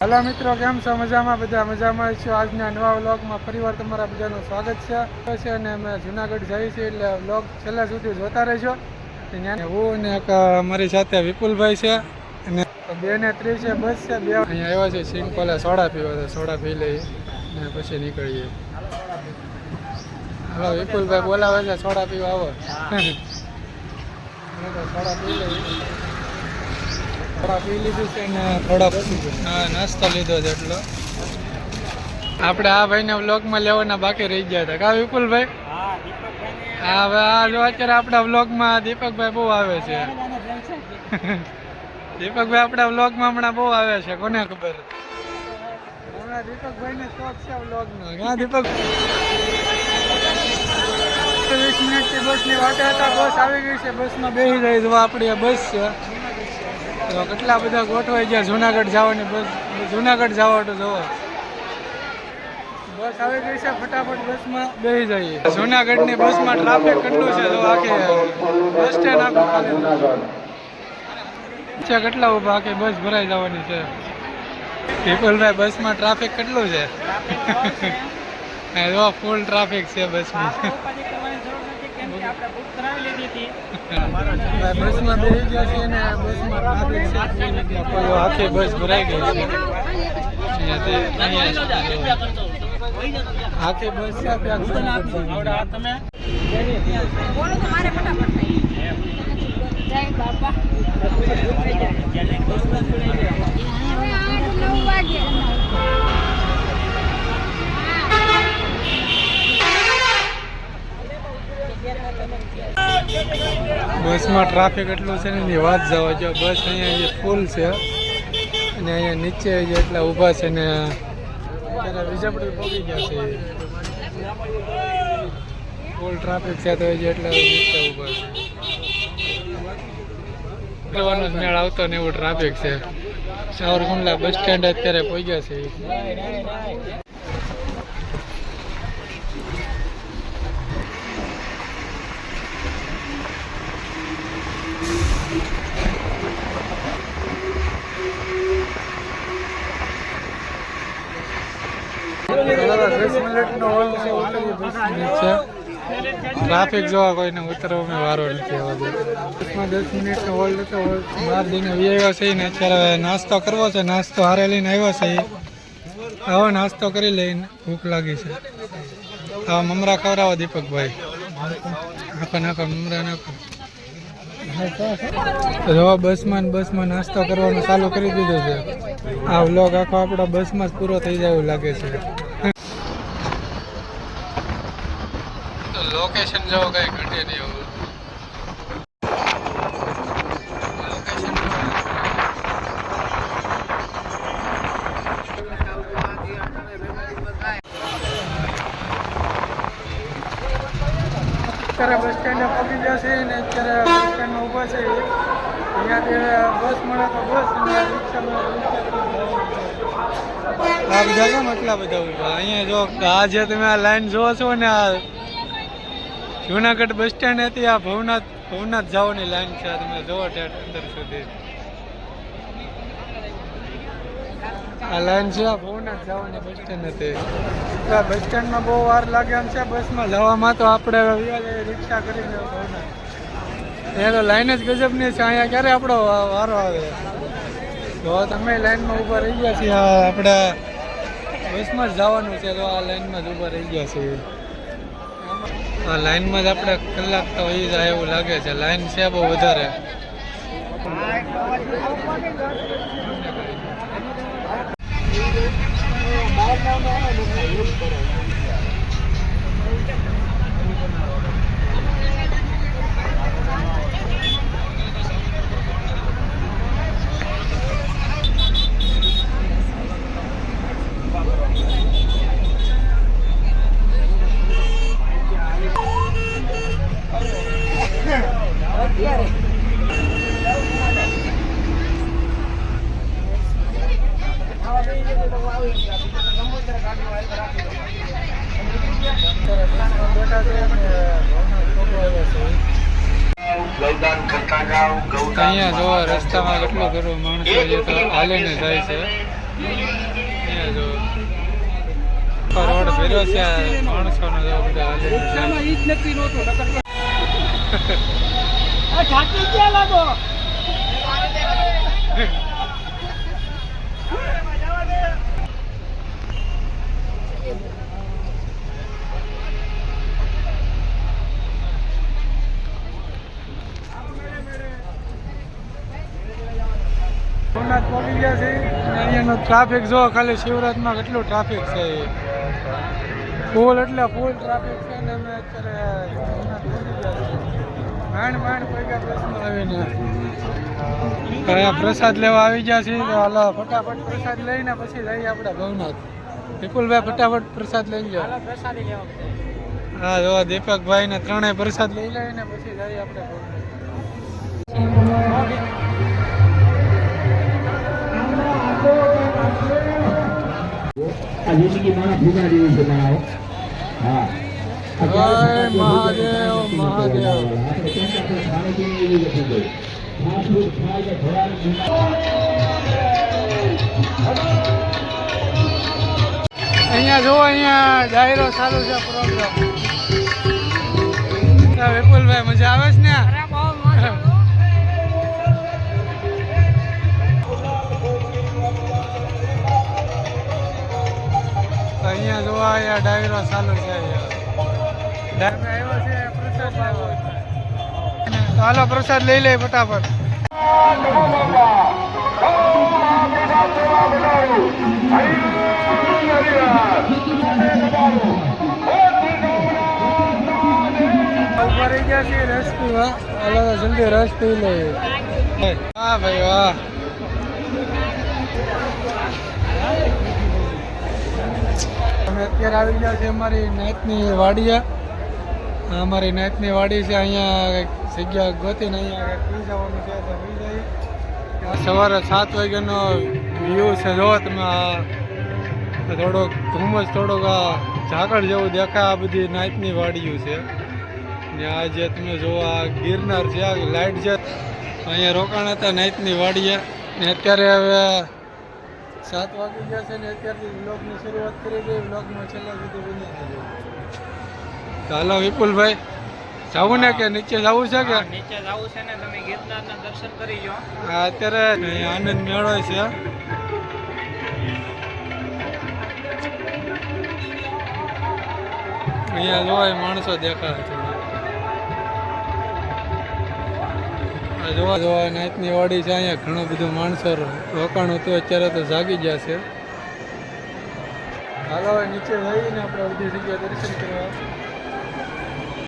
હાલો મિત્રો, કેમ છો? મજામાં? બધા મજામાં છો? આજના નવા વ્લોગમાં ફરીવાર તમારા બધાનું સ્વાગત છે. છે અને અમે જુનાગઢ જઈએ છીએ એટલે વ્લોગ છેલ્લા સુધી જોતા રહેજો. હું અને એક, અમારી સાથે વિપુલભાઈ છે. અને બે ને ત્રીસ છે, બસ છે, બે અહીંયા આવ્યા છે, સિમ્પલે સોડા પીવા તો સોડા પી લઈએ અને પછી નીકળીએ. હાલો, વિપુલભાઈ બોલાવે છે, સોડા પીવા આવો. સોડા પી લઈએ પી લીધું છે ને થોડા હા, નાસ્તો લીધો છે એટલો. આપણે આ ભાઈને વ્લોગમાં લેવાના બાકી રહી ગયા હતા. કા વિપુલભાઈ? હા, હવે આ જો અત્યારે આપણા વ્લોગમાં દીપકભાઈ બહુ આવે છે. દીપકભાઈ આપણા વ્લોગમાં હમણાં બહુ આવે છે, કોને ખબર? હમણાં દીપકભાઈને શોખ છે વ્લોગનો. હા, દીપક. વીસ મિનિટથી બસની વાટે હતા, બસ આવી ગઈ છે. બસમાં બેસી જાય તો આપણી બસ છે. તો કેટલા બધા ગોઠવાઈ ગયા? જુનાગઢ જવાની બસ જુનાગઢ જવા તો જવો બસ આવી ગઈ છે ફટાફટ બસમાં બેસી જઈએ. જુનાગઢની બસમાં ટ્રાફિક કેટલું છે? જો આખે બસ સ્ટેન્ડ આખું ખાલી. છે કેટલા ઊભા? આખી બસ ભરાઈ જવાની છે. પીપલભાઈ બસમાં ટ્રાફિક કેટલું છે? જો ફૂલ ટ્રાફિક છે બસમાં. બસમાં બેસી ગયા છે અને બસમાં ટ્રાફિક છે. આખી બસ ભરાઈ ગઈ છે. આખી બસ છે ત્યાં જુનાગઢ બોલો તો મારે ફટાફટ. જય બાપા. બસમાં ટ્રાફિક એટલું છે ને, એની વાત જવા જો બસ અહીંયા જે ફૂલ છે. અને અહીંયા નીચે જે એટલા ઊભા છે ને વિજાપડી પહોંચી ગયા છે. ફૂલ ટ્રાફિક છે, તો જે એટલા નીચે ઊભા છે. કરવાનો જ મેળ આવતો ને, એવું ટ્રાફિક છે. સાવરકુંડલા બસ સ્ટેન્ડ અત્યારે પહોંચ્યા છે દસ મિનિટનો હોલ્ડ છે ઉતરી દસ મિનિટ છે ટ્રાફિક જોવા કોઈને ઉતરવામાં વારો નથી આવતો. દસમાં દસ મિનિટનો હોલ્ડ હતો બાર દિને આવ્યો છે ને અત્યારે નાસ્તો કરવો છે નાસ્તો હારે લઈને આવ્યો છે. આવો નાસ્તો કરી લઈને ભૂખ લાગી છે. આવા મમરા ખવડાવો દીપકભાઈ. નાખો નાખો મમરા નાખો. જો બસમાં બસમાં નાસ્તો કરવાનું ચાલુ કરી દીધું છે. આ વ્લોગ આખો આપણો બસમાં જ પૂરો થઈ જાય એવું લાગે છે. લોકેશન જો કઈ ઘટે નહીં એવું. અત્યારે બસ સ્ટેન્ડે પહોંચી જશે ને અત્યારે બસ સ્ટેન્ડમાં ઊભા છે. અહીંયા બસ મળે તો બસ અને રિક્ષા મળે તો રિક્ષા આ બીજા કેમ એટલા બધા ઊભા? અહીંયા જો આ જે તમે આ લાઈન જોવો છો ને આ જુનાગઢ બસ સ્ટેન્ડ હતી, આ ભવનાથ ભવનાથ જવાની લાઈન છે તમે જોવો ઠેઠ અંદર સુધી. આ લાઈન છે, આ ભવનાથ જવાની બસ સ્ટેન્ડ હતી. આ બસ સ્ટેન્ડમાં બહુ વાર લાગે એમ છે બસમાં જવામાં તો આપણે રિક્ષા કરીને ભવનાથ. એ તો લાઈન જ ગજબની છે, અહીંયા ક્યારે આપણો વારો આવે? તો તમે લાઈનમાં ઊભા રહી ગયા છીએ આપણે બસમાં જ જવાનું છે, તો આ લાઈનમાં જ ઊભા રહી ગયા છીએ. લાઈનમાં જ આપણે કલાક તો એ જાય એવું લાગે છે. લાઈન છે બહુ વધારે. ગૌદાન કરતા જાઓ ગૌદાન અહીંયા જોવા રસ્તામાં કેટલો કરો માણસો જે તો હાલીને જાય છે. અહીંયા જો રોડ ફેર્યો છે માણસોને જો બધા હાલે છે. ઈ જ નથી નહોતું નકર આ ઠાકી ક્યાં લાગો? ગયા છે. અને અહીંયાનો ટ્રાફિક જો ખાલી શિવરાજમાં કેટલું ટ્રાફિક છે ફૂલ એટલે ફૂલ ટ્રાફિક છે ને અમે અત્યારે માંડ છે માંડ પૈકા પ્રશ્ન આવીને. અહીંયા પ્રસાદ લેવા આવી ગયા છીએ. તો હાલો ફટાફટ પ્રસાદ લઈને પછી જઈએ આપણે ભવનાથ. વિપુલભાઈ ફટાફટ પ્રસાદ લઈ જાઓ પ્રસાદી હા જો દીપકભાઈ ને ત્રણેય પ્રસાદ લઈ લઈને પછી જઈએ આપણે ભવનાથ. આ જિંદગી મારા ભૂગા જેવી છે મારા હા મહાદેવ અહીંયા જો અહીંયા ડાયરો ચાલુ છે પ્રોગ્રામ વિપુલભાઈ, મજા આવે છે ને? અહીંયા અહીંયા ડાયરો ચાલુ છે હાલો પ્રસાદ લઈ લે ફટાફટ. રસ પીવા હાલો જલ્દી રસ પી લઈએ હા ભાઈ વાહ. અત્યારે આવી ગયા છે અમારી નાતની વાડીએ. અમારી નાતની વાડી છે, અહીંયા કંઈક જગ્યા ગોતીને અહીંયા પી જવાનું છે, તો પી જઈએ. સવારે સાત વાગ્યાનો વ્યૂ છે, જો તમે થોડોક ધુમ્મસ, થોડોક ઝાકળ જેવું દેખાય, આ બધી નાતની વાડીઓ છે. ને આ જે તમે જો આ ગિરનાર છે, આ લાઇટ છે. અહીંયા રોકાણ હતા નાતની વાડીએ. ને અત્યારે હવે સાત વાગી ગયા છે ને અત્યારથી વ્લોગની શરૂઆત કરી દઈએ. વ્લોગમાં છેલ્લા સુધી બની જજો તો હાલો વિપુલભાઈ જવું ને કે નીચે જવું છે કે? નીચે જવું છે ને તમે ગિરનારના દર્શન કરી જો હા અત્યારે આનંદ મેળો છે. અહીંયા જોવાય માણસો દેખાય છે. જોવા જોવા નાચની વાડી છે, અહીંયા ઘણું બધું માણસો રોકાણ હતું, અત્યારે તો જાગી ગયા છે. હાલો નીચે જઈને આપણે બધી જગ્યા દર્શન કરવા.